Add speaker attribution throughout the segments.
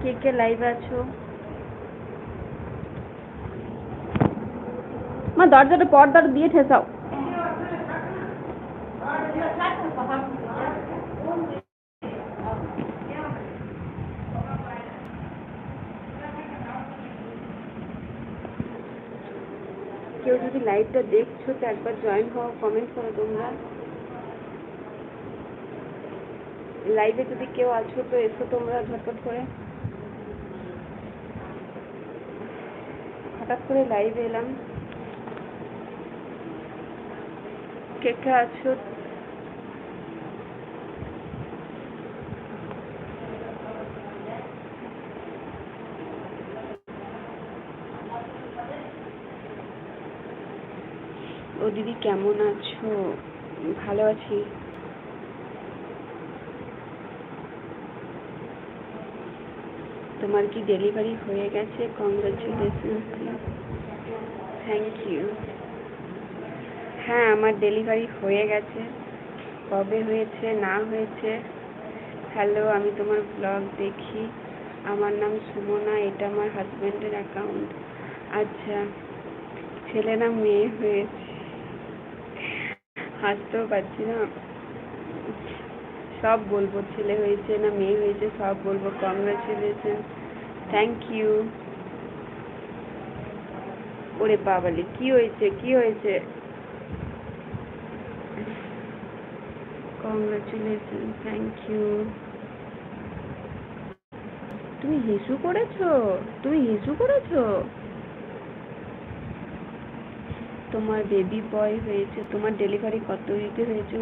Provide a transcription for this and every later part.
Speaker 1: কে কে live আছো মা দরজাটা পর্দাটা দিয়ে ঠেসাও কেউ যদি লাইভটা দেখছ তো একবার জয়েন হও কমেন্ট করো তোমরা লাইভে যদি কেউ আছো তো এসো তোমরা ঝটপট করে হঠাৎ করে লাইভে এলাম। কে কে আছো? ও দিদি কেমন আছো? ভালো আছি। তোমার কি ডেলিভারি হয়ে গেছে? কংগ্রাচুলেশন থ্যাংক ইউ হ্যাঁ আমার ডেলিভারি হয়ে গেছে। কবে হয়েছে, না হয়েছে? হ্যালো আমি তোমার ব্লগ দেখি। আমার নাম সুমনা, এটা আমার হাজব্যান্ডের অ্যাকাউন্ট আচ্ছা ছেলে না মেয়ে হয়েছে। হাসতেও পারছি না। সব বলব, ছেলে হয়েছে না মেয়ে হয়েছে, সব বলব। কংগ্রাচুলেশন থ্যাংক ইউ ওরে বাবালে, কি হয়েছে কি হয়েছে? কংগ্রাচুলেশন থ্যাংক ইউ তুমি হিসু করেছ? তুমি হিসু করেছ? তোমার বেবি বয় হয়েছে, তোমার ডেলিভারি কত উইকে হয়েছে?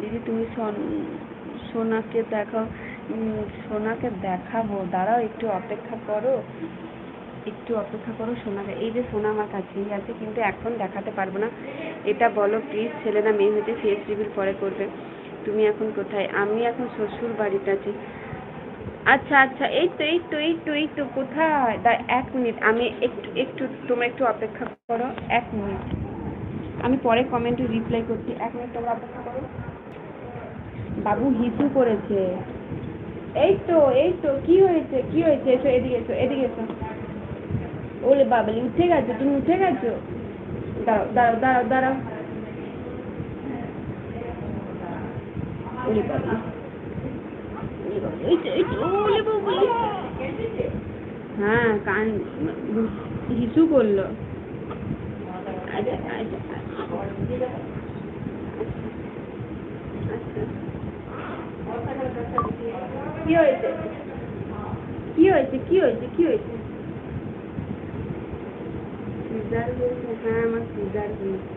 Speaker 1: দিদি তুমি সোনাকে দেখাও সোনাকে দেখাবো। দাঁড়াও, একটু অপেক্ষা করো। একটু অপেক্ষা করো, সোনাকে। এই যে সোনা আমার কাছেই আছে, কিন্তু এখন দেখাতে পারব না। এটা বলো প্লিজ ছেলে না, মেয়ে হয়েছে ফেস রিভিল পরে করবে। তুমি এখন কোথায়? আমি এখন শ্বশুর বাড়িতে আছি। আচ্ছা আচ্ছা এই তো এই তো এই তো এই তো, কোথায়? দা, এক মিনিট, আমি একটু একটু, তোমরা একটু অপেক্ষা করো, এক মিনিট। আমি পরে কমেন্টে রিপ্লাই করছি। এক মিনিট তোমরা অপেক্ষা করো। বাবু হিসু করেছে। এই তো এই তো, কি হয়েছে কি হয়েছে? এসো, এদিকে এসো এদিকে এসো। ওলে বাবালি, উঠে গেছো? তুমি উঠে গেছো? দাঁড়াও দাঁড়াও দাঁড়াও দাঁড়াও। ওলে বাবালি হ্যাঁ কান হিসু করল। আচ্ছা আচ্ছা আচ্ছা। কি হয়েছে? কি হয়েছে? কি হয়েছে? কি হয়েছে? সিজার হয়েছে হ্যাঁ আমার সিজার হয়েছে।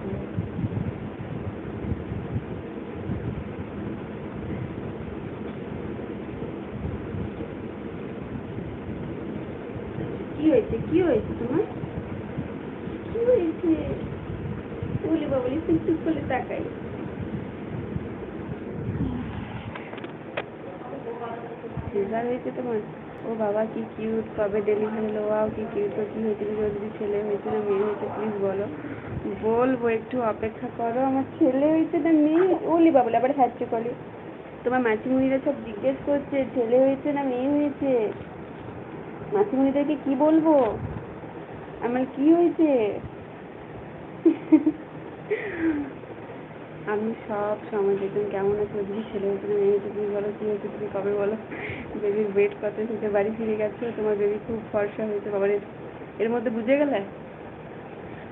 Speaker 1: কি হয়েছে? কি হয়েছে তোমার কি হয়েছে বলি বাবলি চুপ চুপ করে তাকাই সিজার হয়েছে তোমার ও বাবা কি কিউট কবে ডেলিভারি হলো ওয়াও কি কিউট কি হয়েছিল? যদি ছেলে হয়েছিল, মেয়ে হয়েছে প্লিজ বলো। বলব, একটু অপেক্ষা করো। আমার ছেলে হয়েছে না মেয়ে? ওলি বাবলি আবার হ্যাচ্ছে কলি। তোমার মাসিমণিরা সব জিজ্ঞেস করছে, ছেলে হয়েছে না মেয়ে হয়েছে? মাসিমণিদেরকে কি বলব? আমার কি হয়েছে? আমি সব সময় দেখুন কেমন আছে? যদি ছেলে না মেয়ে হয়েছে তুমি বলো, কি হয়েছে? তুমি কবে বলো? বেবির ওয়েট কত সেটা বাড়ি ফিরে গেছো, তোমার বেবি খুব ফর্সা হয়েছে বাবার এর- মধ্যে বুঝে গেলে?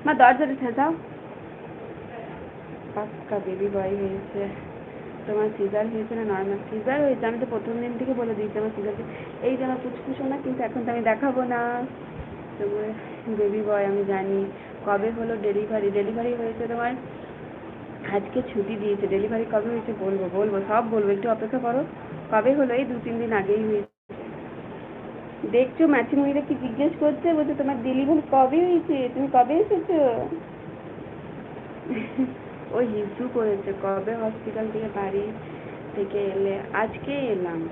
Speaker 1: মা, দরজাটা ঠেসাও পাক্কা বেবি বয় হয়েছে। তোমার সিজার হয়েছে না নর্মাল সিজার হয়েছে, আমি তো প্রথম দিন থেকে বলে দিয়েছি আমার সিজার এই যে আমার পুচকুসো না কিন্তু এখন তো আমি দেখাবো না। তোমার বেবি বয় আমি জানি। কবে হলো ডেলিভারি ডেলিভারি হয়েছে তোমার আজকে ছুটি দিয়েছে ডেলিভারি কবে হয়েছে বলব বলব, সব বলব, একটু অপেক্ষা করো, কবে হলো এই দু তিন দিন আগেই হয়েছে। দেখছ মাছিমুড়িরা কি জিজ্ঞেস করছে, বলছে তোমার ডেলিভারি কবে হয়েছে, তুমি কবে এসেছ? ও হিসু করেছে, কবে হসপিটাল থেকে বাড়ি থেকে এলে? আজকে এলাম।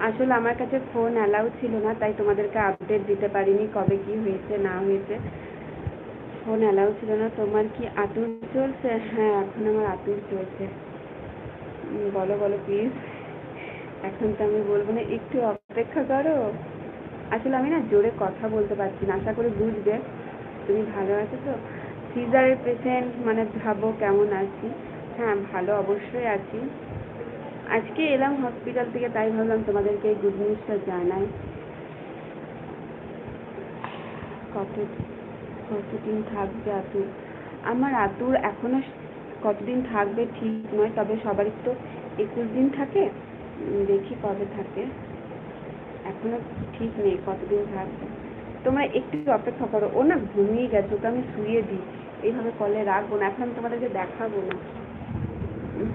Speaker 1: আসলে আমার কাছে ফোন অ্যালাউ ছিল না, তাই তোমাদেরকে আপডেট দিতে পারিনি কবে কি হয়েছে, না হয়েছে। ফোন অ্যালাউ ছিল না। তোমার কি আতুর চলছে? হ্যাঁ এখন আমার আতুর চলছে। বলো বলো প্লিজ এখন তো আমি বলব না, একটু অপেক্ষা করো। আসলে আমি না জোরে কথা বলতে পারছি না, আশা করি বুঝবে। তুমি ভালো আছো তো? সিজারের পেশেন্ট মানে ভাবো কেমন আছি? হ্যাঁ ভালো অবশ্যই আছি। আজকে এলাম হসপিটাল থেকে, তাই ভাবলাম তোমাদেরকে এই গুড নিউজটা জানাই। কত কতদিন থাকবে আতুর আমার আতুর এখনও কতদিন থাকবে ঠিক নয়, তবে সবারই তো একুশ দিন থাকে। দেখি কবে থাকে। এখনও ঠিক নেই কতদিন থাকবে। তোমরা একটু অপেক্ষা করো। ও না ঘুমিয়ে গেছে, ওকে আমি শুয়ে দিই। এইভাবে কলে রাখব না। এখন আমি তোমাদেরকে দেখাবো না উম।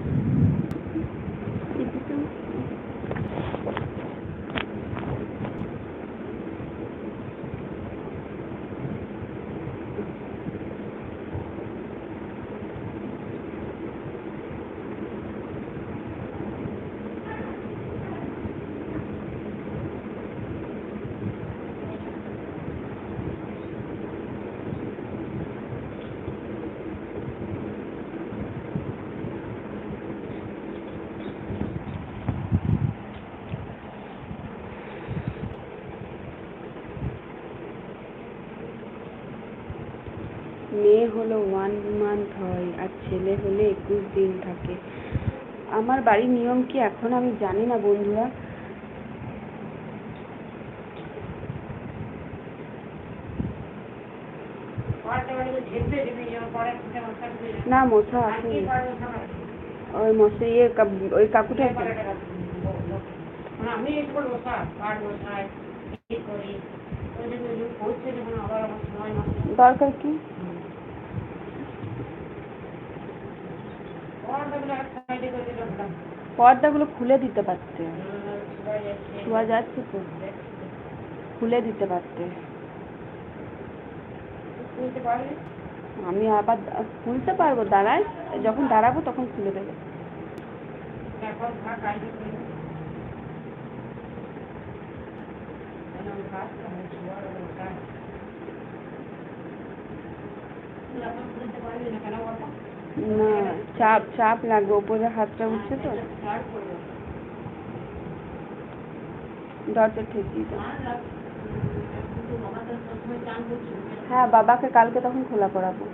Speaker 1: মেয়ে হলো ওয়ান মান্থ হয় আর ছেলে হলে একুশ দিন থাকে। আমার বাড়ির নিয়ম কি এখন আমি জানি না বন্ধুরা। না, মশা আসেনি। ওই মশা ইয়ে ওই কাকুটা
Speaker 2: আমি একটু বসা পাট বসাই করি ওই জন্য ওই জন্য পৌঁছে যখন আবার আমার সময় নষ্ট
Speaker 1: দরকার কি
Speaker 2: পর্দাগুলো
Speaker 1: খুলে দিতে পারতে। শোয়া যাচ্ছে তো। খুলে দিতে পারতে। আমি আবার খুলতে পারব, দাঁড়াই। যখন দাঁড়াবো তখন খুলে দেবে।
Speaker 2: না,
Speaker 1: চাপ চাপ লাগবে ওপরে হাতটা উঠছে তো। দরজা ঠেকিয়ে দাও। হ্যাঁ বাবাকে কালকে তখন খোলা করাবো।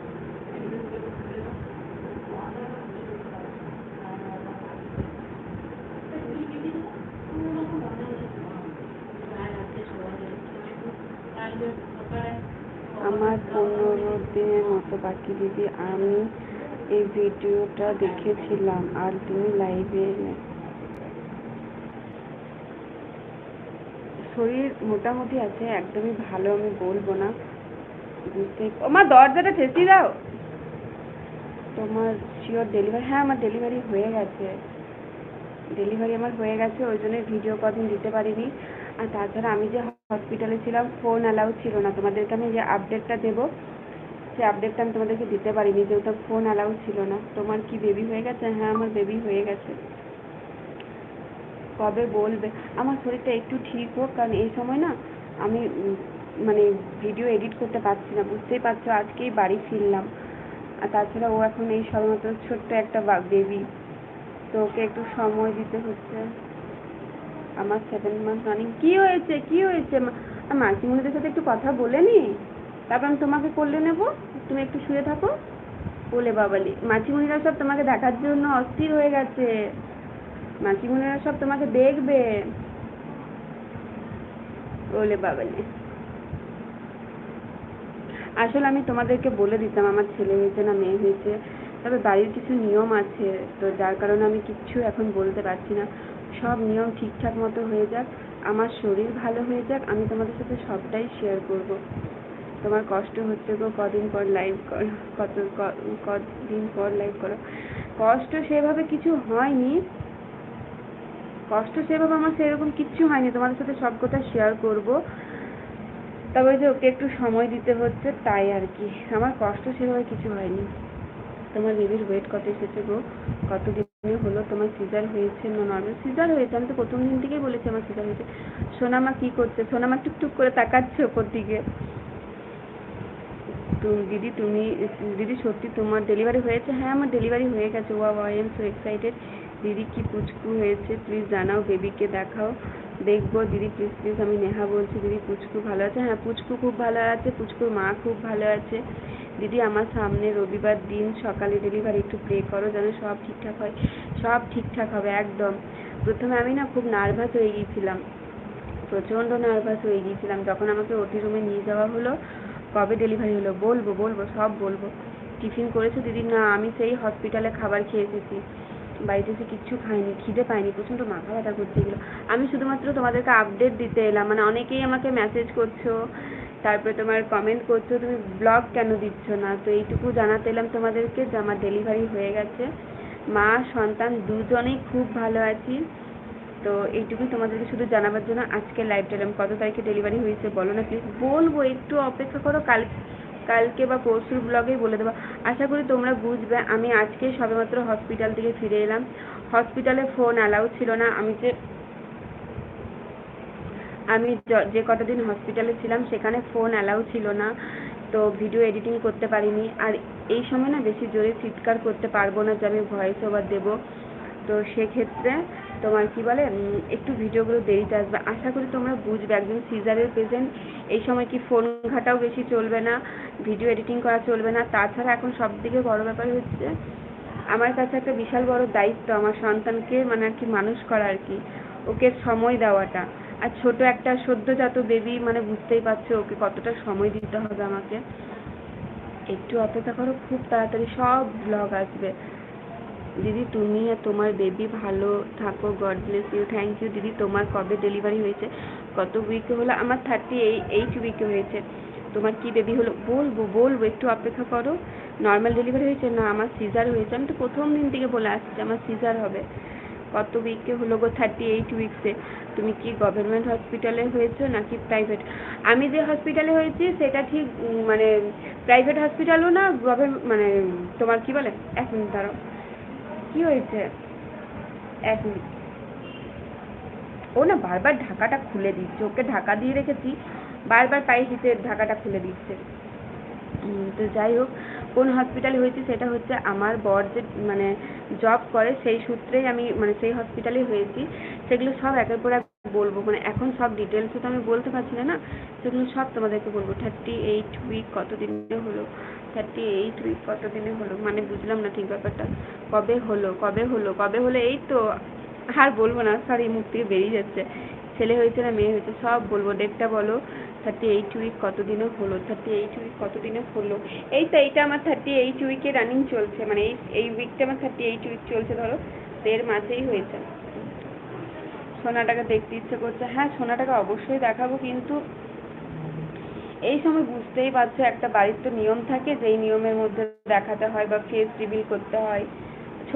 Speaker 1: আমার পনেরো দিনের মতো বাকি দিদি, আমি এই ভিডিওটা দেখেছিলাম আর তুমি লাইভে এলে। শরীর মোটামুটি আছে, একদমই ভালো, আমি বলব না। বুঝতে ও মা, দরজাটা ঠেসিয়ে দাও। তোমার শিওর ডেলিভারি হ্যাঁ আমার ডেলিভারি হয়ে গেছে। ডেলিভারি আমার হয়ে গেছে, ওই জন্য ভিডিও কদিন দিতে পারিনি। আর তাছাড়া আমি যে হসপিটালে ছিলাম ফোন অ্যালাউ ছিল না। তোমাদেরকে আমি যে আপডেটটা দেবো সেই আপডেটটা আমি তোমাদেরকে দিতে পারিনি, যেহেতু ফোন অ্যালাউ ছিল না। তোমার কি বেবি হয়ে গেছে? হ্যাঁ আমার বেবি হয়ে গেছে। কবে বলবে? আমার শরীরটা একটু ঠিক হোক, কারণ এই সময় না আমি মানে ভিডিও এডিট করতে পারছি না, বুঝতেই পারছ? আজকেই বাড়ি ফিরলাম। আর তাছাড়া ও এখন এই সবেমাত্র ছোট্ট একটা বেবি তো ওকে একটু সময় দিতে হচ্ছে। আমার সেভেন মান্থ রানিং কি হয়েছে? কি হয়েছে? মাসিমণিদের সাথে একটু কথা বলে নি? তারপর আমি তোমাকে করলে নেব, তুমি একটু শুয়ে থাকো। বলে বাবালি। মাসিমণিরা সব তোমাকে দেখার জন্য অস্থির হয়ে গেছে। মাসিমণিরা সব তোমাকে দেখবে। বলে বাবালি। আসলে আমি তোমাদেরকে বলে দিতাম, আমার ছেলে হয়েছে না মেয়ে হয়েছে। তবে বাড়ির কিছু নিয়ম আছে, তো যার কারণে আমি কিচ্ছু এখন বলতে পারছি না। সব নিয়ম ঠিকঠাক মতো হয়ে যাক, আমার শরীর ভালো হয়ে যাক, আমি তোমাদের সাথে সবটাই শেয়ার করব। তোমার কষ্ট হচ্ছে গো, কদিন পর লাইভ করো, কত কদিন পর লাইভ করো। কষ্ট সেভাবে কিছু হয়নি। কষ্ট সেভাবে আমার সেরকম কিচ্ছু হয়নি। তোমাদের সাথে সব কথা শেয়ার করব। তবে যে ওকে একটু সময় দিতে হচ্ছে, তাই আর কি। আমার কষ্ট সেভাবে কিছু হয়নি। তোমার বেবির ওয়েট কত এসেছে গো? কত দিনে হলো? তোমার সিজার হয়েছে না নর্মাল সিজার হয়েছে। আমি তো প্রথম দিন থেকেই বলেছি আমার সিজার হয়েছে। সোনামা কি করছে? সোনামা টুকটুক করে তাকাচ্ছে ওপর দিকে। তুমি দিদি তুমি, দিদি সত্যি তোমার ডেলিভারি হয়েছে? হ্যাঁ আমার ডেলিভারি হয়ে গেছে। ওয়া আই এম সো এক্সাইটেড দিদি, কি পুচকু হয়েছে? প্লিজ জানাও বেবিকে দেখাও। দেখব, দিদি প্লিজ প্লিজ আমি নেহা বলছি। দিদি, পুচকু ভালো আছে? হ্যাঁ পুচকু খুব ভালো আছে, পুচকুর মা খুব ভালো আছে। দিদি, আমার সামনে রবিবার দিন সকালে ডেলিভারি একটু প্রে করো যেন সব ঠিকঠাক হয়। সব ঠিকঠাক হবে, একদম। প্রথমে আমি না খুব নার্ভাস হয়ে গিয়েছিলাম। প্রচণ্ড নার্ভাস হয়ে গিয়েছিলাম। যখন আমাকে ওটি রুমে নিয়ে যাওয়া হলো কবে ডেলিভারি হলো? বলব বলব, সব বলব। টিফিন করেছ দিদি, না, আমি সেই হসপিটালে খাবার খেয়ে এসেছি বাড়িতে এসে কিচ্ছু খাইনি, খিদে পাইনি প্রচণ্ড মাথা ব্যথা করছে এগুলো। আমি শুধুমাত্র তোমাদেরকে আপডেট দিতে এলাম মানে অনেকেই আমাকে মেসেজ করছ, তারপরে তোমার কমেন্ট করছ, তুমি ব্লগ কেন দিচ্ছ না? তো এইটুকু জানাতে এলাম তোমাদেরকে যে আমার ডেলিভারি হয়ে গেছে। মা, সন্তান, দুজনেই খুব ভালো আছি। তো এইটুকুই তোমাদেরকে শুধু জানাবার জন্য আজকে লাইভটা এলাম। কত তারিখে ডেলিভারি হয়েছে বলো না প্লিজ বলব, একটু অপেক্ষা করো, কাল, কালকে বা পরশুর ব্লগেই বলে দেবো। আশা করি তোমরা বুঝবে, আমি আজকে সবেমাত্র হসপিটাল থেকে ফিরে এলাম। হসপিটালে ফোন অ্যালাউ ছিল না। আমি যে আমি যে কটা দিন হসপিটালে ছিলাম, সেখানে ফোন অ্যালাউ ছিল না। তো ভিডিও এডিটিং করতে পারিনি। আর এই সময় না বেশি জোরে চিৎকার করতে পারব না যে আমি ভয়েস ওভার দেবো। তো সেক্ষেত্রে তোমার কি বলে একটু ভিডিওগুলো দেরিতে আসবে। আশা করি তোমরা বুঝবে একজন সিজারের পেশেন্ট এই সময় কি ফোন ঘাটাও বেশি চলবে না ভিডিও এডিটিং করা চলবে না। তাছাড়া এখন সব থেকে বড় ব্যাপার হচ্ছে, আমার কাছে একটা বিশাল বড় দায়িত্ব আমার সন্তানকে মানে আর কি মানুষ করা আর কি, ওকে সময় দেওয়াটা। আর ছোট একটা সদ্যজাত বেবি মানে বুঝতেই পারছ, ওকে কতটা সময় দিতে হবে আমাকে। একটু অপেক্ষা করো, খুব তাড়াতাড়ি সব ব্লগ আসবে। দিদি, তুমি আর তোমার বেবি ভালো থাকো God bless you thank you দিদি, তোমার কবে ডেলিভারি হয়েছে? কত উইকে হলো? আমার থার্টি এইট উইকে হয়েছে। তোমার কি বেবি হলো? বলব বলব, একটু অপেক্ষা করো। নর্মাল ডেলিভারি হয়েছে? না, আমার সিজার হয়েছে। আমি তো প্রথম দিন থেকে বলে আসছি আমার সিজার হবে। কত উইকে হলো গো থার্টি এইট উইকসে তুমি কি গভর্নমেন্ট হসপিটালে হয়েছো নাকি প্রাইভেট আমি যে হসপিটালে হয়েছি, সেটা ঠিক মানে প্রাইভেট হসপিটালও না গভর্ন মানে তোমার কি বলে? এক মিনিট দাঁড়াও। কি হয়েছে? এক মিনিট। ও না বারবার ঢাকাটা খুলে দিচ্ছে, ওকে ঢাকা দিয়ে রেখেছি, বারবার পায়ে হিতে ঢাকাটা খুলে দিচ্ছে। তো যাই হোক, কোন হসপিটালে হয়েছে সেটা হচ্ছে আমার বর যে মানে জব করে সেই সূত্রেই আমি মানে সেই হসপিটালেই হয়েছি। সেগুলো সব একের পর এক বলব মানে এখন সব ডিটেলসে তো আমি বলতে পারছি না না, সেগুলো সব তোমাদেরকে বলব। থার্টি এইট উইক কত দিনে হলো? থার্টি এইট উইক কত দিনে হলো? মানে বুঝলাম না ঠিক ব্যাপারটা। কবে হলো কবে হলো কবে হলো, এই তো আর বলব না সরি মুখ থেকে বেরিয়ে যাচ্ছে। ছেলে হয়েছে না মেয়ে হয়েছে, সব বলব। ডেটটা বলো থার্টি এইট উইক কত দিনে হলো থার্টি এইট উইক কত দিনে হলো? এই তো, এইটা আমার থার্টি এইট উইকে রানিং চলছে মানে এই এই উইকটা আমার থার্টি এইট উইক চলছে, ধরো এর মাঝেই হয়েছে। সোনাটাকে দেখতে ইচ্ছে করছে। হ্যাঁ সোনাটাকে অবশ্যই দেখাবো, কিন্তু এই সময় বুঝতেই পারছ, একটা বাড়ির তো নিয়ম থাকে, যেই নিয়মের মধ্যে দেখাতে হয় বা ফেস রিভিল করতে হয়।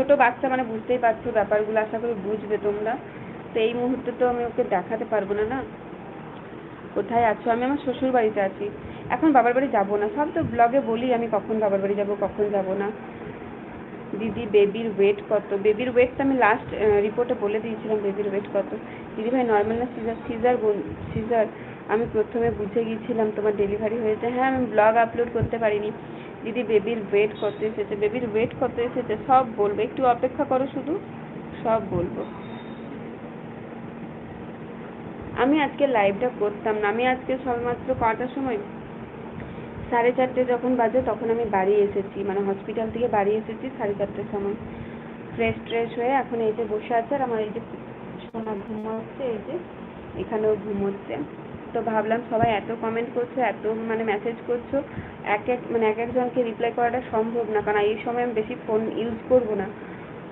Speaker 1: ছোট বাচ্চা মানে বুঝতেই পারছ ব্যাপারগুলো, আশা করি বুঝবে তোমরা। তো এই মুহূর্তে তো আমি ওকে দেখাতে পারব না না? কোথায় আছো? আমি আমার শ্বশুর বাড়িতে আছি। এখন বাবার বাড়ি যাব না। সব তো ব্লগে বলি আমি কখন বাবার বাড়ি যাব, কখন যাব না। দিদি বেবির ওয়েট কত? বেবির ওয়েট তো আমি লাস্ট রিপোর্টে বলে দিয়েছিলাম বেবির ওয়েট কত। দিদি ভাই নর্মাল না সিজার সিজার সিজার আমি প্রথমে বুঝে গিয়েছিলাম তোমার ডেলিভারি হয়েছে। হ্যাঁ আমি ব্লগ আপলোড করতে পারিনি। দিদি বেবির ওয়েট কত এসেছে বেবির ওয়েট কত এসেছে, সব বলব, একটু অপেক্ষা করো শুধু, সব বলব। আমি আজকে লাইভটা করতাম না, আমি আজকে সবেমাত্র কটার সময়? সাড়ে চারটে যখন বাজে তখন আমি বাড়ি এসেছি মানে হসপিটাল থেকে বাড়ি এসেছি সাড়ে চারটের সময়। ফ্রেশ ট্রেশ হয়ে এখন এই যে বসে আছে আর আমার এই যে সোনা ঘুমোচ্ছে, এই যে এখানেও ঘুমোচ্ছে। তো ভাবলাম সবাই এত কমেন্ট করছ, এত মানে মেসেজ করছ, এক এক মানে এক একজনকে রিপ্লাই করাটা সম্ভব না। কারণ এই সময় আমি বেশি ফোন ইউজ করব না।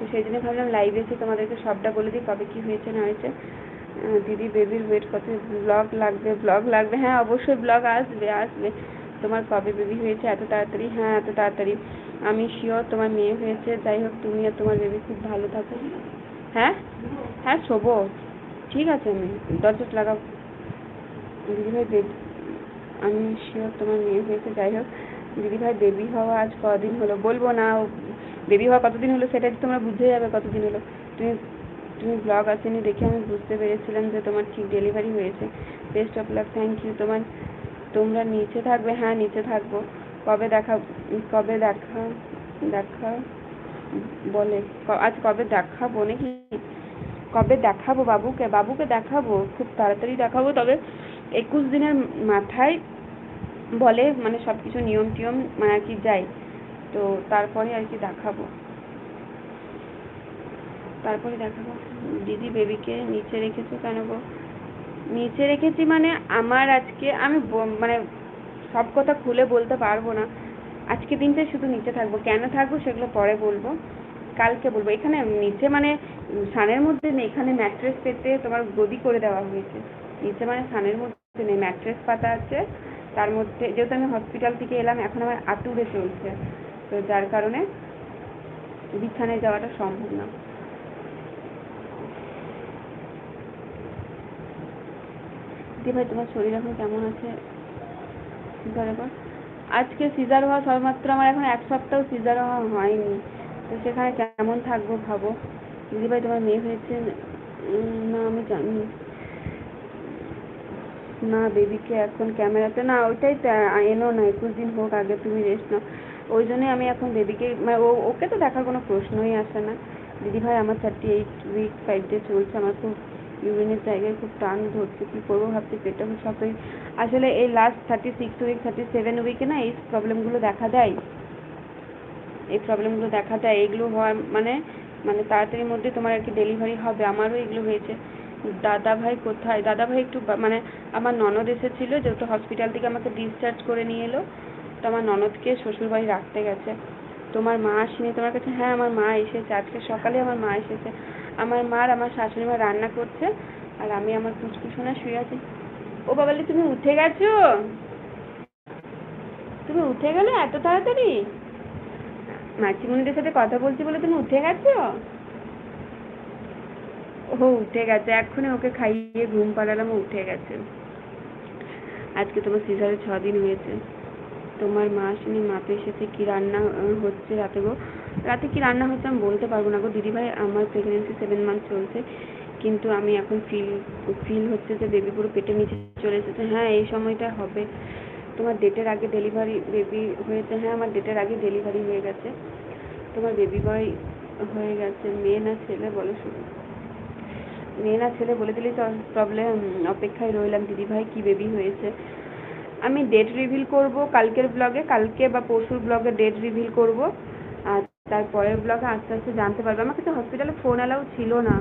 Speaker 1: তো সেই জন্য ভাবলাম লাইভে এসে তোমাদেরকে সবটা বলে দিই, কবে কী হয়েছে, না হয়েছে। দিদি বেবির ওয়েট কত ব্লগ লাগবে ব্লগ লাগবে। হ্যাঁ অবশ্যই ব্লগ আসবে আসবে। তোমার কবে বেবি হয়েছে, এত তাড়াতাড়ি? হ্যাঁ এত তাড়াতাড়ি। আমি শিওর তোমার মেয়ে হয়েছে। যাই হোক, তুমি আর তোমার বেবি খুব ভালো থাকো। হ্যাঁ? হ্যাঁ শোবো। ঠিক আছে আমি দরজা লাগাও। দিদিভাই বেবি আমি শিওর তোমার মেয়ে হয়েছে, যাই হোক। দিদিভাই বেবি হওয়া আজ কদিন হলো? বলব না বেবি হওয়া কতদিন হলো সেটা তোমরা বুঝে যাবে কতদিন হলো। তুমি তুমি ব্লগ আসেনি দেখে আমি বুঝতে পেরেছিলাম যে তোমার ঠিক ডেলিভারি হয়েছে। Best of luck thank you তোমার, তোমরা নিচে থাকবে হ্যাঁ নিচে থাকব। কবে দেখা কবে দেখা দেখা, বলে আজ কবে দেখাবো নাকি? কবে দেখাবো বাবুকে? বাবুকে দেখাবো, খুব তাড়াতাড়ি দেখাবো, তবে একুশ দিনের মাথায় বলে মানে সব কিছু নিয়ম টিয়ম মানে আর কি যাই তো তারপরে আর কি দেখাবো। তারপরে দেখাবো। দিদি বেবিকে নিচে রেখেছো কেন গো? নিচে রেখেছি মানে আমার আজকে, আমি মানে সব কথা খুলে বলতে পারব না। আজকে দিনটা শুধু নিচে থাকব। কেন থাকব সেগুলো পরে বলব। কালকে বলব। এখানে নিচে মানে সানের মধ্যে এখানে ম্যাট্রেস পেতে তোমার গদি করে দেওয়া হয়েছে। নিচে মানে সানের মধ্যে নেই ম্যাট্রেস পাতা আছে, তার মধ্যে যেহেতু আমি হসপিটাল থেকে এলাম, এখন আমার আতুরে চলছে তো যার কারণে বিছানায় যাওয়াটা সম্ভব না। দি ভাই, তোমার শরীর এখন কেমন আছে? আজকে সিজার হওয়া সবেমাত্র আমার এখন এক সপ্তাহ সিজার হওয়া হয়নি। তো সেখানে কেমন থাকব ভাবো। দিদি ভাই, তোমার মেয়ে হয়েছে? না, আমি জানি। না, বেবিকে এখন ক্যামেরাতে, না, ওইটাই এনো না, একুশ দিন হোক আগে তুমি রেস্ট নাও। ওই জন্যই আমি এখন বেবিকে মানে ও, ওকে তো দেখার কোনো প্রশ্নই আসে না। দিদি ভাই, আমার thirty eight week five day চলছে, আমার খুব ইউরিনের জায়গায় খুব টান ধরছে, কী করব ভাবছি, পেটে সবই আসলে এই last thirty six week thirty seven উইকে না, এই প্রবলেমগুলো দেখা দেয়। এই প্রবলেমগুলো দেখা দেয়, এগুলো হওয়ার মানে মানে তাড়াতাড়ির মধ্যে তোমার আর কি ডেলিভারি হবে, আমারও এগুলো হয়েছে। দাদা ভাই কোথায়? দাদা ভাই একটু মানে আমার ননদ এসেছিল, যেহেতু হসপিটাল থেকে আমাকে ডিসচার্জ করে নিয়ে এলো। তো আমার ননদকে শ্বশুরবাড়ি রাখতে গেছে। তোমার মা আসেনি? তোমার কাছে হ্যাঁ আমার মা এসেছে। আজকে সকালে আমার মা এসেছে। আমার মা আর আমার শাশুড়ি মা রান্না করছে, আর আমি আমার পুচকু সোনা শুয়ে আছি। ও বাবালি, তুমি উঠে গেছো? তুমি উঠে গেলে এত তাড়াতাড়ি? মাসিমণিদের সাথে কথা বলছি বলে তুমি উঠে গেছো? ও উঠে গেছে, এক্ষুনি ওকে খাইয়ে ঘুম পাড়ালাম উঠে গেছে। আজকে তোমার সিজারে ছ দিন হয়েছে। তোমার মা আসেনি মা তো এসেছে, কি রান্না হচ্ছে রাতে গো? রাতে কি রান্না হচ্ছে আমি বলতে পারব না গো। দিদিভাই, আমার প্রেগনেন্সি সেভেন মান্থ চলছে, কিন্তু আমি এখন ফিল ফিল হচ্ছে যে বেবি পুরো পেটের নিচে চলে এসেছে। হ্যাঁ এই সময়টা হবে। তোমার ডেটের আগে ডেলিভারি বেবি হয়েছে। হ্যাঁ আমার ডেটের আগে ডেলিভারি হয়ে গেছে। তোমার বেবি বয় হয়ে গেছে, মেয়ে না ছেলে, বলো শুধু মেয়ে না ছেলে বলে দিলেই তো প্রবলেম অপেক্ষায় রইলাম। দিদিভাই, কি বেবি হয়েছে? আমি ডেট রিভিল করব কালকের ব্লগে কালকে বা পরশুর ব্লগে ডেট রিভিল করব। আর তারপরের ব্লগে আস্তে আস্তে জানতে পারবে। আমার কাছে হসপিটালে ফোন অ্যালাউ ছিল না।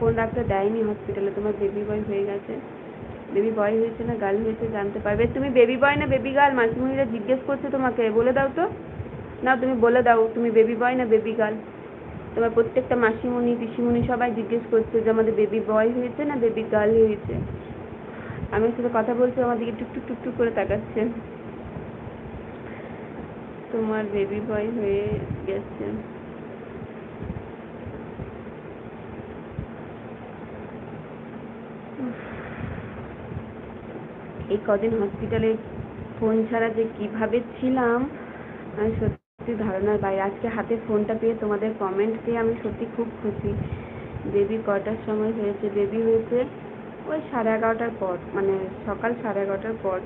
Speaker 1: ফোন রাখতে দেয়নি হসপিটালে তোমার বেবি বয় হয়ে গেছে। বেবি বয় হয়েছে না গার্ল হয়েছে জানতে পারবে। তুমি বেবি বয় না বেবি গার্ল মাসিমণিরা জিজ্ঞেস করছে তোমাকে। বলে দাও তো। না, তুমি বলে দাও। তুমি বেবি বয় না বেবি গার্ল তোমার প্রত্যেকটা মাসিমণি, পিসিমণি সবাই জিজ্ঞেস করছে যে আমাদের বেবি বয় হয়েছে না বেবি গার্ল হয়েছে? আমি সাথে কথা বলছি আমার দিকে টুকটুক টুকটুক করে তাকাচ্ছে। তোমার বেবি বয় হয়ে গেছে। এই কদিন হসপিটালে ফোন ছাড়া যে কীভাবে ছিলাম, আমি সত্যি ধারণার বাইরে। আজকে হাতে ফোনটা পেয়ে তোমাদের কমেন্ট পেয়ে আমি সত্যি খুব খুশি। বেবি কটার সময় হয়েছে? বেবি হয়েছে ওই সাড়ে এগারোটার পর মানে সকাল সাড়ে এগারোটার পর।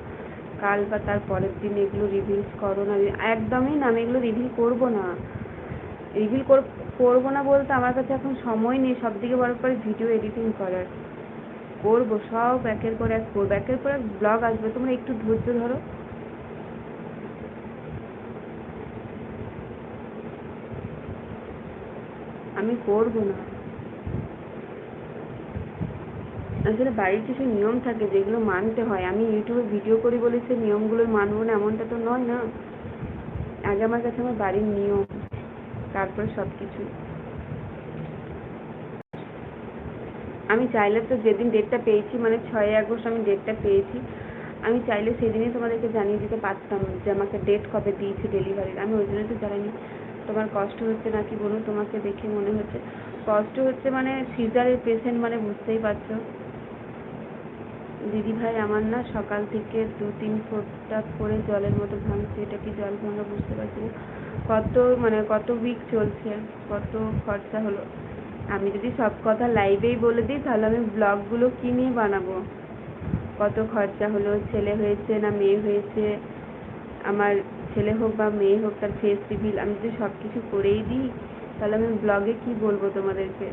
Speaker 1: কাল বা তার পরের দিন এগুলো রিভিল করো না। একদমই না, আমি এগুলো রিভিল করব না। রিভিল করব না বলতে আমার কাছে এখন সময় নেই। সব থেকে বড় করে ভিডিও এডিটিং করার। করব, সব একের পর এক করব। একের পর এক ব্লগ আসবে। তোমরা একটু ধৈর্য ধরো। আমি করব না। আসলে বাড়ির কিছু নিয়ম থাকে যেগুলো মানতে হয়। আমি ইউটিউবে ভিডিও করি বলে সে নিয়মগুলো মানবো না, এমনটা তো নয় না? আগে আমার কাছে আমার বাড়ির নিয়ম, তারপরে সব কিছু আমি চাইলে তো যেদিন ডেটটা পেয়েছি মানে ছয়ই আগস্ট আমি ডেটটা পেয়েছি, আমি চাইলে সেদিনই তোমাদেরকে জানিয়ে দিতে পারতাম যে আমাকে ডেট কবে দিয়েছে ডেলিভারির আমি ওই জন্য তো জানাইনি। তোমার কষ্ট হচ্ছে নাকি বলুন? তোমাকে দেখে মনে হচ্ছে। কষ্ট হচ্ছে মানে সিজারের পেশেন্ট মানে বুঝতেই পারছ। দিদি ভাই আমার না সকাল থেকে দু তিন ফোঁটা করে জলের মতো ভাঙছে। এটা কি জল ভাঙা বুঝতে পারছি না। কত মানে কত উইক চলছে, কত খরচা হলো। আমি যদি সব কথা লাইভেই বলে দিই, তাহলে আমি ব্লগগুলো কী নিয়ে বানাবো? কত খরচা হলো? ছেলে হয়েছে না মেয়ে হয়েছে? আমার ছেলে হোক বা মেয়ে হোক, তার ফেস রিভিল আমি যদি সব কিছু করেই দিই, তাহলে আমি ব্লগে কি বলব তোমাদেরকে?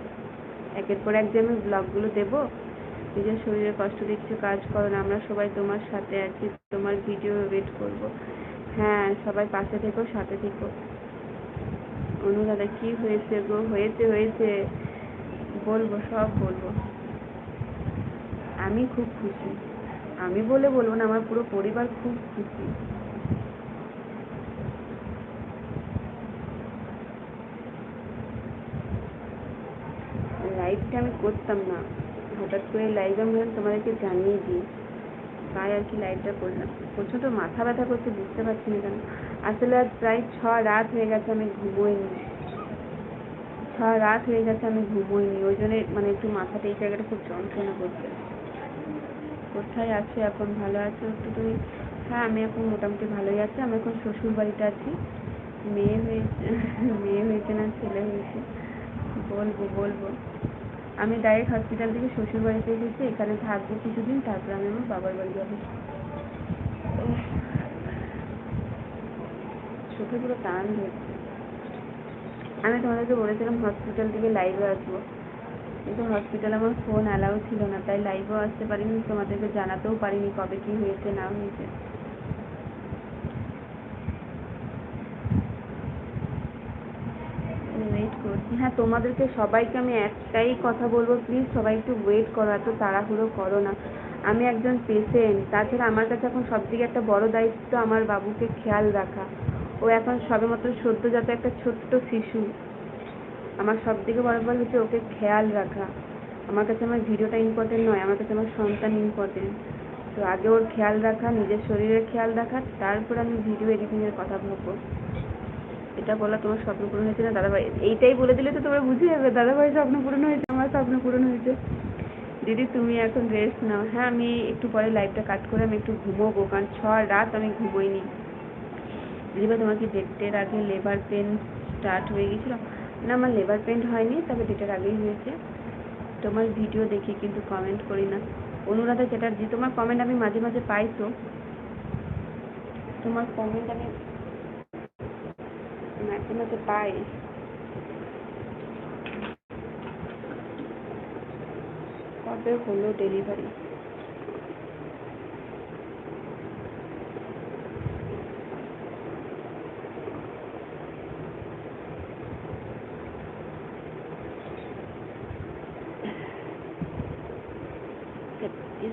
Speaker 1: একের পর এক যে আমি ব্লগগুলো দেবো, নিজের শরীরে কষ্ট দিয়ে কিছু কাজ করো না, আমরা সবাই তোমার সাথে আছি, তোমার ভিডিও ওয়েট করব। হ্যাঁ সবাই পাশে থেকো, সাথে থেকো। অনুরাধা কি হয়েছে গো? হয়েছে হয়েছে। বলব, সব বলব। আমি খুব খুশি। আমি বলে বলব না, আমার পুরো পরিবার খুব খুশি লাইভটা আমি করতাম না। হঠাৎ করে লাইভে আমি তোমাদেরকে জানিয়ে দিই। তাই আর কি লাইভটা করলাম। প্রচণ্ড মাথা ব্যথা করছে, বুঝতে পারছি না কেন। আসলে আজ প্রায় ছ রাত হয়ে গেছে আমি ঘুমোইনি। ছ রাত হয়ে গেছে আমি ঘুমোইনি। ওই জন্যে মানে একটু মাথাটা এই জায়গাটা খুব যন্ত্রণা করছে। কোথায় আছো? এখন ভালো আছো একটু তুমি? হ্যাঁ আমি এখন মোটামুটি ভালোই আছি। আমি এখন শ্বশুর বাড়িতে আছি। মেয়ে হয়েছে মেয়ে হয়েছে না ছেলে হয়েছে? বলব বলব। আমি ডাইরেক্ট হসপিটাল থেকে শ্বশুর বাড়িতে এসেছি এখানে থাকব কিছুদিন, তারপর আমি আমার বাবার বাড়ি যাব। চোখে পুরো টান ধরছে। আমি তোমাদেরকে বলেছিলাম হসপিটাল থেকে লাইভে আসব। কিন্তু হসপিটালে আমার ফোন অ্যালাউ ছিল না, তাই লাইভেও আসতে পারিনি, তোমাদেরকে জানাতেও পারিনি কবে কি হয়েছে না হয়েছে ওয়েট করছি হ্যাঁ তোমাদেরকে সবাইকে আমি একটাই কথা বলব প্লিজ সবাই একটু ওয়েট করো, এত তাড়াহুড়ো করো না। আমি একজন পেশেন্ট তাছাড়া আমার কাছে এখন সবথেকে একটা বড় দায়িত্ব আমার বাবুকে খেয়াল রাখা। ও এখন সবেমাত্র সদ্যজাত একটা ছোট্ট শিশু। আমার সব থেকে বড় ব্যাপার হচ্ছে ওকে খেয়াল রাখা। আমার কাছে আমার ভিডিওটা ইম্পর্টেন্ট নয়, আমার কাছে আমার সন্তান ইম্পর্টেন্ট তো আগে ওর খেয়াল রাখা, নিজের শরীরের খেয়াল রাখা, তারপর আমি ভিডিও এডিটিংয়ের কথা ভাববো। এটা বলা তোমার স্বপ্ন পূরণ হয়েছে না? দাদাভাই, এইটাই বলে দিলে তো তোমরা বুঝে যাবে। দাদাভাই স্বপ্ন পূরণ হয়েছে, আমার স্বপ্ন পূরণ হয়েছে। দিদি, তুমি এখন রেস্ট নাও। হ্যাঁ আমি একটু পরে লাইভটা কাট করে আমি একটু ঘুমোবো, কারণ ছ রাত আমি ঘুমোইনি। দিদিভাই তোমার কি ডেটের আগে লেবার পেন স্টার্ট হয়ে গেছিল? না, আমার লেবার পেন হয়নি, তবে ডেটের আগেই হয়েছে। তোমার ভিডিও দেখি কিন্তু কমেন্ট করি না। অনুরাধা চ্যাটার্জি, তোমার কমেন্ট আমি মাঝে মাঝে পাই তো। তোমার কমেন্ট আমি মাঝে মাঝে পাই কবে হলো delivery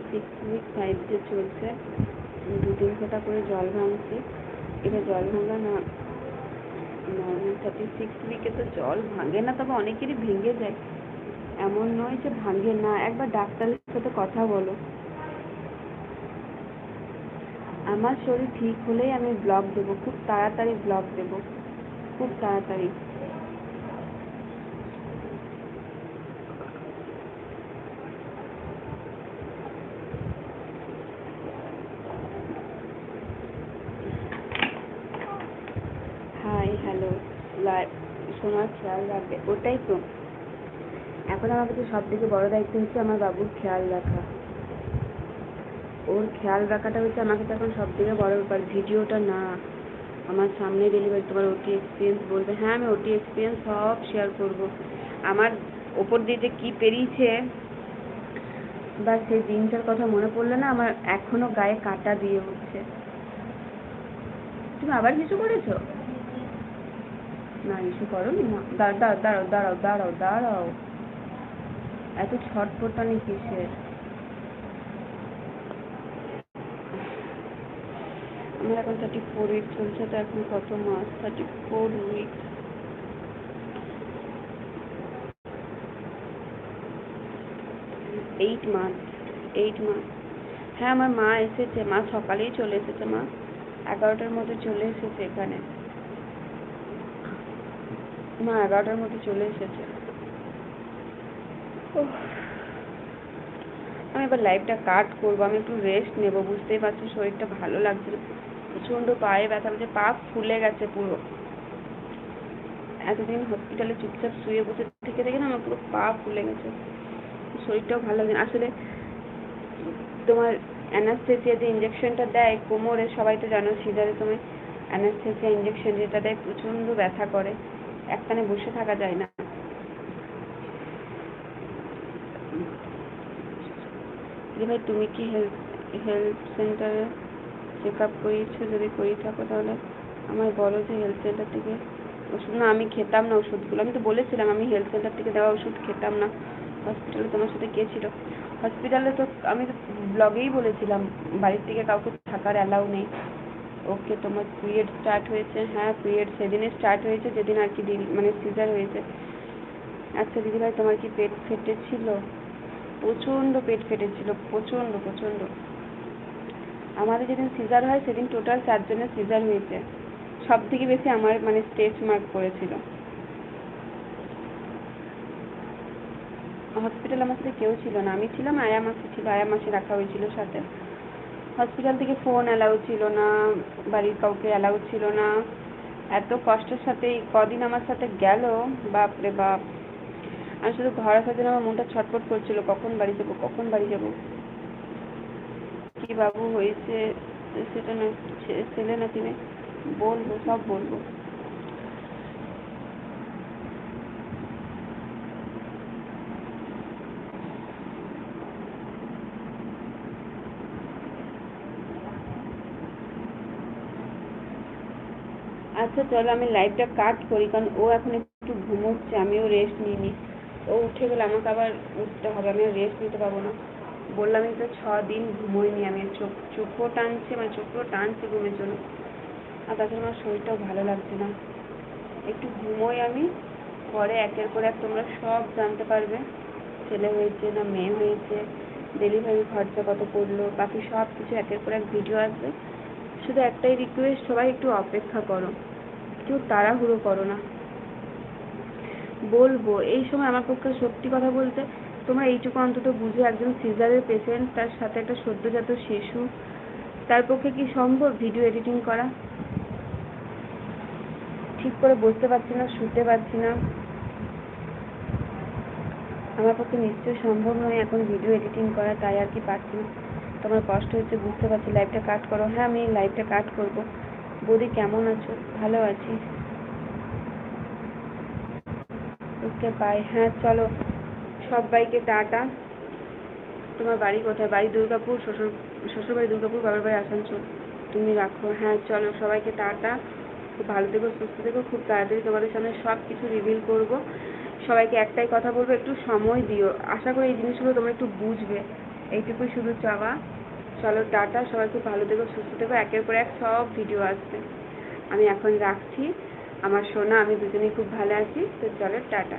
Speaker 1: six week five day চলছে দু তিন ফোঁটা করে জল ভাঙছে। এটা জল ভাঙা না থার্টি সিক্স উইকে তো জল ভাঙে না, তবে অনেকেরই ভেঙে যায়। এমন নয় যে ভাঙে না। একবার ডাক্তারের সাথে কথা বলো। আমার শরীর ঠিক হলেই আমি ব্লগ দেবো। খুব তাড়াতাড়ি ব্লগ দেবো। খুব তাড়াতাড়ি হাই হ্যালো লাইভ শোনার খেয়াল রাখবে, ওটাই তো। এখন আমার কাছে সব থেকে বড় দায়িত্ব হচ্ছে আমার বাবুর খেয়াল রাখা। ওর খেয়াল রাখাটা হচ্ছে আমার কাছে এখন সব থেকে বড় ব্যাপার, ভিডিওটা না। আমার সামনে ডেলিভারি তোমার ওটি এক্সপিরিয়েন্স বলবে হ্যাঁ আমি ওটি এক্সপিরিয়েন্স সব শেয়ার করব। আমার ওপর দিয়ে যে কী পেরিয়েছে, বা সেই দিনটার কথা মনে পড়লে না আমার এখনও গায়ে কাঁটা দিয়ে হচ্ছে তুমি আবার কিছু করেছ? না, কিছু করোনি না দাঁড়াও দাঁড়াও দাঁড়াও দাঁড়াও দাঁড়াও। এত ছটপটানি কিসের? আমার এখন থার্টি ফোর উইক চলছে, তো এখন কত মাস? Thirty four week eight month eight month হ্যাঁ আমার মা এসেছে, মা সকালেই চলে এসেছে, মা। এগারোটার মধ্যে চলে এসেছে এখানে। মা, এগারোটার মধ্যে চলে এসেছে। আমি এবার লাইভটা কাট করব, আমি একটু রেস্ট নেব, বুঝতেই পারছ, শরীরটা ভালো লাগছে না। প্রচণ্ড পায়ে ব্যথা হচ্ছে, পা ফুলে গেছে পুরো। এতদিন হসপিটালে চুপচাপ শুয়ে বসে থেকে থেকে না আমার পুরো পা ফুলে গেছে। শরীরটাও ভালো লাগছে না। আসলে তোমার অ্যানাস্থেসিয়া যে ইঞ্জেকশনটা দেয়, কোমরে, সবাই তো জানো সিজারের সময় অ্যানাস্থেসিয়া ইঞ্জেকশন যেটা দেয়, প্রচণ্ড ব্যথা করে। একখানে বসে থাকা যায় না। ভাই, তুমি কি হেলথ হেলথ সেন্টারে চেক আপ করিয়েছো? যদি করিয়ে থাকো তাহলে আমায় বলো যে হেলথ সেন্টার থেকে ওষুধ না, আমি খেতাম না ওষুধগুলো। আমি তো বলেছিলাম, আমি হেলথ সেন্টার থেকে দেওয়া ওষুধ খেতাম না। হসপিটালে তোমার সাথে কে ছিল? হসপিটালে তো আমি তো ব্লগেই বলেছিলাম, বাড়ির থেকে কাউকে থাকার অ্যালাউ নেই। ওকে তোমার পিরিয়ড স্টার্ট হয়েছে হ্যাঁ পিরিয়ড সেদিনে স্টার্ট হয়েছে, যেদিন আর কি ডিল- মানে সিজার হয়েছে। আচ্ছা দিদিভাই তোমার কি পেট ফেটেছিল? প্রচণ্ড পেট ফেটেছিল, প্রচণ্ড প্রচণ্ড। আমাদের যেদিন সিজার হয়, সেদিন টোটাল চারজনের সিজার হয়েছে। সব থেকে বেশি আমার মানে স্টেজ মার্ক করেছিল হসপিটালে আমার সাথে কেউ ছিল না। আমি ছিলাম, আয়া মাসি ছিল, আয়া মাসি রাখা হয়েছিল সাথে। হসপিটাল থেকে ফোন অ্যালাউ ছিল না, বাড়ির কাউকে অ্যালাউ ছিল না। এত কষ্টের সাথে এই কদিন আমার সাথে গেল, বাপরে বাপ। আমি শুধু ঘর জন্য আমার মনটা ছটফট করছিল, কখন বাড়ি যাব, কখন বাড়ি যাব? কি বাবু হয়েছে, সেটা না ছেলে না মেয়ে বলব, সব বলব। আচ্ছা চলো আমি লাইভটা কাট করি, কারণ ও এখন একটু ঘুমোচ্ছে, আমিও রেস্ট নিই ও উঠে গেলে আমাকে আবার উঠতে হবে আমি রেস্ট নিতে পারব না। বললামই তো ছ দিন ঘুমোইনি আমি চোখ, চোখও টানছে মানে চোখও টানছে ঘুমের জন্য। আর তাছাড়া আমার শরীরটাও ভালো লাগছে না। একটু ঘুমোই আমি, পরে একের পর এক তোমরা সব জানতে পারবে। ছেলে হয়েছে না মেয়ে হয়েছে ডেলিভারি খরচা কত পড়ল, বাকি সব কিছু একের পর এক ভিডিও আসবে। শুধু একটাই রিকোয়েস্ট সবাই একটু অপেক্ষা করো। কেউ তাড়াহুড়ো করো না। বলব, এই সময় আমার পক্ষে সত্যি কথা বলতে তোমরা এইটুকু অন্তত বুঝো, একজন সিজারের পেশেন্ট তার সাথে একটা সদ্যজাত শিশু, তার পক্ষে কি সম্ভব ভিডিও এডিটিং করা? ঠিক করে বসতে পারছি না, শুতে পারছি না। আমার পক্ষে নিশ্চয়ই সম্ভব নয় এখন ভিডিও এডিটিং করা, তাই আর কি পারছি না। তোমার কষ্ট হচ্ছে, বুঝতে পারছি। লাইভটা কাট করো। হ্যাঁ আমি লাইভটা কাট করব। বৌদি, কেমন আছো? ভালো আছি। ওকে বাই হ্যাঁ চলো। সবাইকে টাটা। তোমার বাড়ি কোথায়? বাড়ি দুর্গাপুর, শ্বশুর শ্বশুর বাড়ি দুর্গাপুর, বাবার বাড়ি আসানসোল। তুমি রাখো। হ্যাঁ চলো, সবাইকে টাটা। খুব ভালো থেকো, সুস্থ থেকো। খুব তাড়াতাড়ি তোমাদের সামনে সব কিছু রিভিল করব। সবাইকে একটাই কথা বলব, একটু সময় দিও। আশা করি এই জিনিসগুলো তোমরা একটু বুঝবে। এইটুকুই শুধু চাওয়া। চলো, টাটা, সবাই খুব ভালো থেকো, সুস্থ থেকো, একের পর এক সব ভিডিও আসবে। আমি এখন রাখছি। আমার সোনা, আমি দুজনেই খুব ভালো আছি, তো চলো, টাটা।